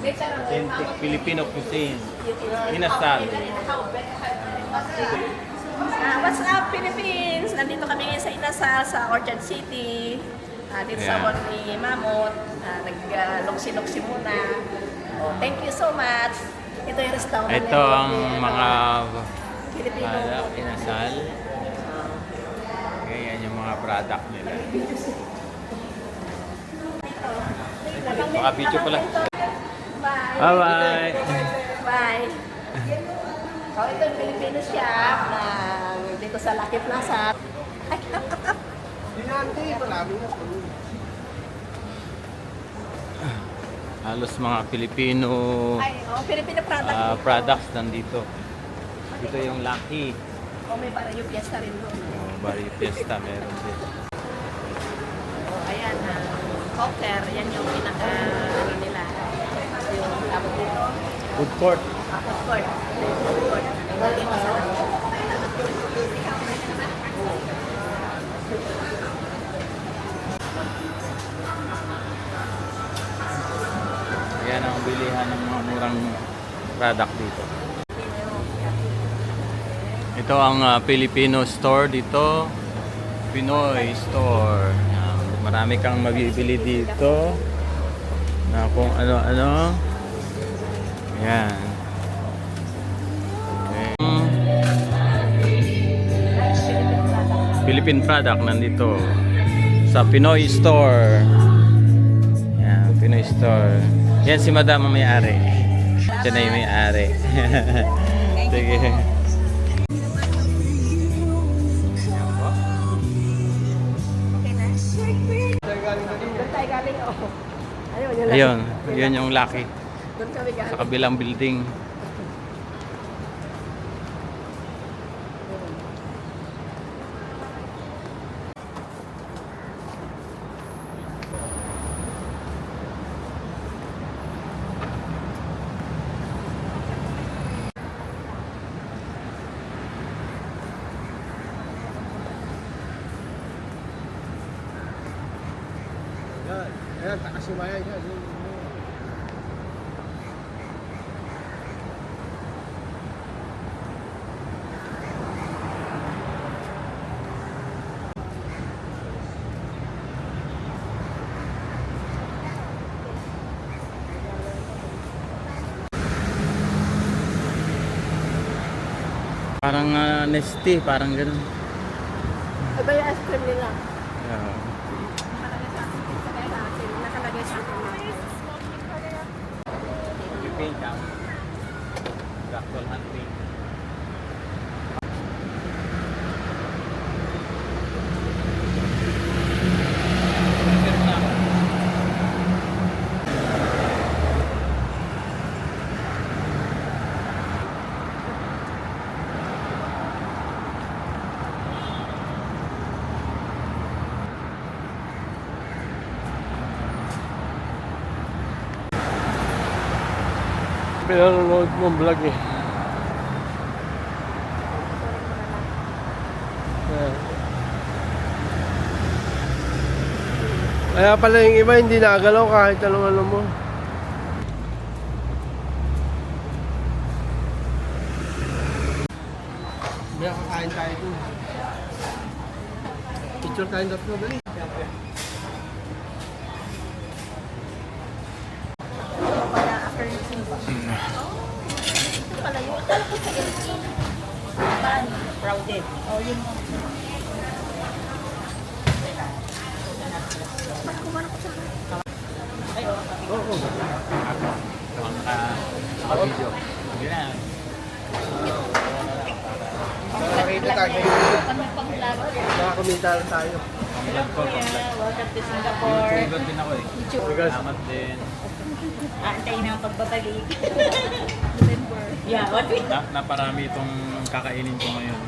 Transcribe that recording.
Authentic Filipino cuisine. Inasal. Ah, what's up, Philippines? Nandito kami ngayon sa Inasal, sa Orchard City. Ah, dito sa Yeah. mall ni Mamot. Ah, Nag-luksi-luksi muna. Oh, thank you so much. Ito yung restaurant. Ito ang ano, mga Filipino. product, inasal. Ganyan yung mga product nila. Baka video pala. Bye. Bye-bye. Bye. So, ito yung Filipino shop na dito sa Lucky Plaza. Ay, up, up, up. Halos mga Filipino Ay, oh, Filipino product. ah, dito. products nandito. Dito yung Lucky. Oh, may para yung fiesta rin doon. Oh, Barrio Fiesta meron din. Oh, ayan na. Cocker, yan yung pinaka, ano nila. Yung tawag dito. Food court. Food court. Food court. Dito sa Yan ang bilihan ng mga murang product dito. Ito ang ah, Filipino store dito. Pinoy store. Marami kang mabibili dito. Na kung ano-ano. Yan. Okay. Philippine product nandito sa Pinoy store. Yan, Pinoy store. Yan si Madam ang may-ari. Siya na yung may-ari. Sige. Ayun, yun yung lucky. Doon kami galing. Sa kabilang building. Yan, ayan, takasimayan yan. Yun, yun. Parang uh, Nesty, parang ganun. Iba yung ice cream nila. Yeah. Nakalagay sa akin. Nakalagay sa akin. Nakalagay sa akin. Philippine Camp. Actual hunting. Pinanonood mong vlog eh. Kaya pala yung iba hindi nagalaw kahit anong ano mo. May kakain tayo dun. Picture tayo tatlo dali. Pala after yung simba. Oh. Ito pala yun. Akala ko sa LC. Pan. Crowded. Oh, yun. Oh. Oo. Ito ang naka, naka-video. Hindi na. Nakakita tayo. Vlog. Nakakumita tayo. Ko, pang-vlog. Welcome to Singapore. YouTuber din ako eh. Salamat din. Aantayin ang pagbabalik. Yeah, what we Na, naparami itong kakainin ko ngayon.